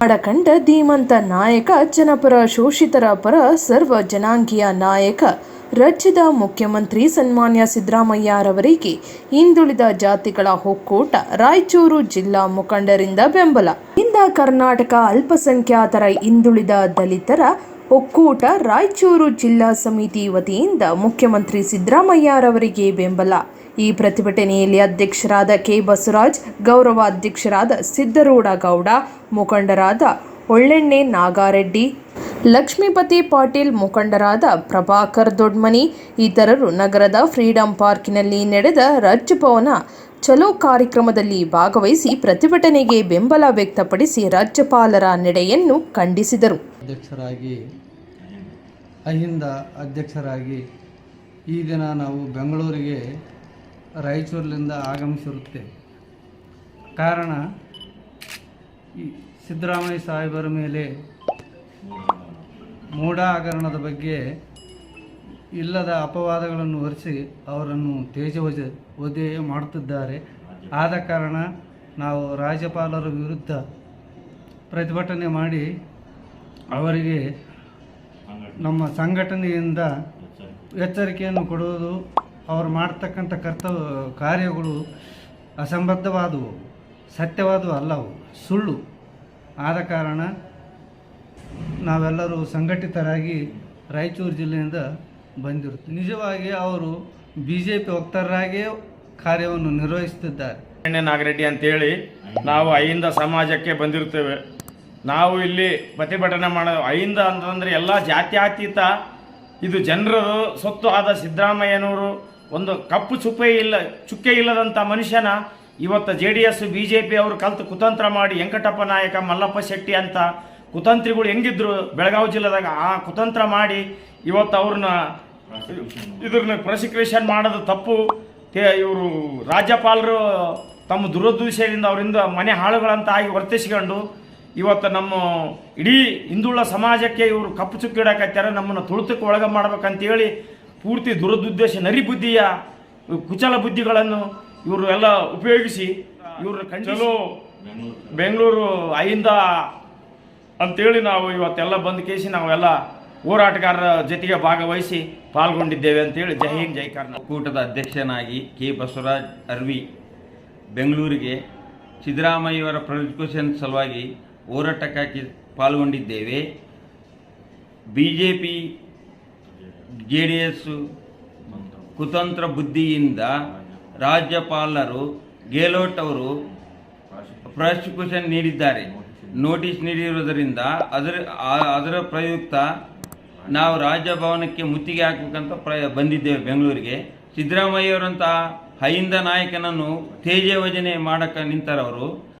ಮಾಡಕಂಡ ಧೀಮಂತ ನಾಯಕ ಜನಪರ ಶೋಷಿತರ ಪರ ಸರ್ವ ಜನಾಂಗೀಯ ನಾಯಕ, ರಾಜ್ಯದ ಮುಖ್ಯಮಂತ್ರಿ ಸನ್ಮಾನ್ಯ ಸಿದ್ದರಾಮಯ್ಯರವರಿಗೆ ಹಿಂದುಳಿದ ಜಾತಿಗಳ ಒಕ್ಕೂಟ ರಾಯಚೂರು ಜಿಲ್ಲಾ ಮುಖಂಡರಿಂದ ಬೆಂಬಲ. ಇಂದ ಕರ್ನಾಟಕ ಅಲ್ಪಸಂಖ್ಯಾತರ ಹಿಂದುಳಿದ ದಲಿತರ ಒಕ್ಕೂಟ ರಾಯಚೂರು ಜಿಲ್ಲಾ ಸಮಿತಿ ವತಿಯಿಂದ ಮುಖ್ಯಮಂತ್ರಿ ಸಿದ್ದರಾಮಯ್ಯರವರಿಗೆ ಬೆಂಬಲ. ಈ ಪ್ರತಿಭಟನೆಯಲ್ಲಿ ಅಧ್ಯಕ್ಷರಾದ ಕೆ ಬಸವರಾಜ್ ಗೌರವ ಅಧ್ಯಕ್ಷರಾದ ಸಿದ್ದರೂಢ ಗೌಡ, ಮುಖಂಡರಾದ ಒಳ್ಳೆಣ್ಣೆ ನಾಗಾರೆಡ್ಡಿ, ಲಕ್ಷ್ಮೀಪತಿ ಪಾಟೀಲ್, ಮುಖಂಡರಾದ ಪ್ರಭಾಕರ್ ದೊಡ್ಮನಿ, ಇತರರು ನಗರದ ಫ್ರೀಡಂ ಪಾರ್ಕಿನಲ್ಲಿ ನಡೆದ ರಾಜ್ಯಭವನ ಚಲೋ ಕಾರ್ಯಕ್ರಮದಲ್ಲಿ ಭಾಗವಹಿಸಿ ಪ್ರತಿಭಟನೆಗೆ ಬೆಂಬಲ ವ್ಯಕ್ತಪಡಿಸಿ ರಾಜ್ಯಪಾಲರ ನಡೆಯನ್ನು ಖಂಡಿಸಿದರು. ಅಧ್ಯಕ್ಷರಾಗಿ, ಅಹಿಂದ ಅಧ್ಯಕ್ಷರಾಗಿ ಈ ದಿನ ನಾವು ಬೆಂಗಳೂರಿಗೆ ರಾಯಚೂರಿನಿಂದ ಆಗಮಿಸಿರುತ್ತೆ. ಕಾರಣ ಈ ಸಿದ್ದರಾಮಯ್ಯ ಸಾಹೇಬರ ಮೇಲೆ ಮೂಢ ಹಗರಣದ ಬಗ್ಗೆ ಇಲ್ಲದ ಅಪವಾದಗಳನ್ನು ಹೊರಿಸಿ ಅವರನ್ನು ತೇಜವಜ ವಧೆ ಮಾಡುತ್ತಿದ್ದಾರೆ. ಆದ ಕಾರಣ ನಾವು ರಾಜ್ಯಪಾಲರ ವಿರುದ್ಧ ಪ್ರತಿಭಟನೆ ಮಾಡಿ ಅವರಿಗೆ ನಮ್ಮ ಸಂಘಟನೆಯಿಂದ ಎಚ್ಚರಿಕೆಯನ್ನು ಕೊಡುವುದು ಅವರು ಮಾಡ್ತಕ್ಕಂಥ ಕರ್ತವ್ಯ, ಕಾರ್ಯಗಳು ಅಸಂಬದ್ಧವಾದವು, ಸತ್ಯವಾದವು ಅಲ್ಲವು, ಸುಳ್ಳು. ಆದ ಕಾರಣ ನಾವೆಲ್ಲರೂ ಸಂಘಟಿತರಾಗಿ ರಾಯಚೂರು ಜಿಲ್ಲೆಯಿಂದ ಬಂದಿರುತ್ತೆ ನಿಜವಾಗಿ ಅವರು ಬಿ ಜೆ ಪಿ ವಕ್ತಾರರಾಗಿಯೇ ಕಾರ್ಯವನ್ನು ನಿರ್ವಹಿಸುತ್ತಿದ್ದಾರೆ. ನಾಗರೆಡ್ಡಿ ಅಂತೇಳಿ ನಾವು ಅಹಿಂದ ಸಮಾಜಕ್ಕೆ ಬಂದಿರ್ತೇವೆ ನಾವು ಇಲ್ಲಿ ಪ್ರತಿಭಟನೆ ಮಾಡೋ, ಅಹಿಂದ ಅಂತಂದರೆ ಎಲ್ಲ ಜಾತ್ಯಾತೀತ, ಇದು ಜನರು ಸೊತ್ತು ಆದ ಸಿದ್ದರಾಮಯ್ಯನವರು ಒಂದು ಕಪ್ಪು ಚುಪ್ಪೆ ಇಲ್ಲ, ಚುಕ್ಕೆ ಇಲ್ಲದಂಥ ಮನುಷ್ಯನ ಇವತ್ತು J D S, B J P ಅವರು ಕಲ್ತು ಕುತಂತ್ರ ಮಾಡಿ ವೆಂಕಟಪ್ಪ ನಾಯಕ, ಮಲ್ಲಪ್ಪ ಶೆಟ್ಟಿ ಅಂತ ಕುತಂತ್ರಿಗಳು ಹೆಂಗಿದ್ರು ಬೆಳಗಾವಿ ಜಿಲ್ಲೆದಾಗ, ಆ ಕುತಂತ್ರ ಮಾಡಿ ಇವತ್ತು ಅವ್ರನ್ನ ಇದ್ರನ್ನ ಪ್ರಾಸಿಕ್ಯೂಷನ್ ಮಾಡೋದು ತಪ್ಪು. ಇವರು ರಾಜ್ಯಪಾಲರು ತಮ್ಮ ದುರದೃಶ್ಯದಿಂದ ಅವರಿಂದ ಮನೆ ಹಾಳುಗಳಂತ ಆಗಿ ವರ್ತಿಸ್ಕೊಂಡು ಇವತ್ತು ನಮ್ಮ ಇಡೀ ಹಿಂದುಳ ಸಮಾಜಕ್ಕೆ ಇವರು ಕಪ್ಪು ಚುಕ್ಕಿ ಇಡಕತ್ಯಾರ, ನಮ್ಮನ್ನು ತುಳಿತಕ್ಕೆ ಒಳಗೆ ಮಾಡ್ಬೇಕಂತೇಳಿ ಪೂರ್ತಿ ದುರದುದ್ದೇಶ ನರಿ ಬುದ್ಧಿಯ ಕುಚಲ ಬುದ್ಧಿಗಳನ್ನು ಇವರು ಎಲ್ಲ ಉಪಯೋಗಿಸಿ ಇವರು ಕಂಚಲು ಬೆಂಗಳೂರು ಅಯಿಂದ ಅಂತೇಳಿ ನಾವು ಇವತ್ತೆಲ್ಲ ಬಂದ್ ಕೇಸಿ ನಾವೆಲ್ಲ ಹೋರಾಟಗಾರರ ಜೊತೆಗೆ ಭಾಗವಹಿಸಿ ಪಾಲ್ಗೊಂಡಿದ್ದೇವೆ ಅಂತೇಳಿ ಜೈ ಹಿಂದ್ ಜೈ ಕರ್ನಾಟಕ. ಒಕ್ಕೂಟದ ಅಧ್ಯಕ್ಷನಾಗಿ ಕೆ ಬಸವರಾಜ್ ಅರ್ವಿ ಬೆಂಗಳೂರಿಗೆ ಸಿದ್ದರಾಮಯ್ಯವರ ಪ್ರಾಸಿಕ್ಯೂಷನ್ ಸಲುವಾಗಿ ಹೋರಾಟಕ್ಕಾಗಿ ಪಾಲ್ಗೊಂಡಿದ್ದೇವೆ. B J P J D S ಕುತಂತ್ರ ಬುದ್ಧಿಯಿಂದ ರಾಜ್ಯಪಾಲರು ಗೆಹ್ಲೋಟ್ ಅವರು ಪ್ರಾಸಿಕ್ಯೂಷನ್ ನೀಡಿದ್ದಾರೆ. ನೋಟಿಸ್ ನೀಡಿರುವುದರಿಂದ ಅದರ ಅದರ ಪ್ರಯುಕ್ತ ನಾವು ರಾಜ್ಯಭವನಕ್ಕೆ ಮುತ್ತಿಗೆ ಹಾಕಬೇಕಂತ ಪ್ರ ಬಂದಿದ್ದೇವೆ ಬೆಂಗಳೂರಿಗೆ. ಸಿದ್ದರಾಮಯ್ಯವರಂತಹ ಹೈಂದ ನಾಯಕನನ್ನು ತೇಜವಜನೆ ಮಾಡಕ್ಕೆ ನಿಂತರವರು.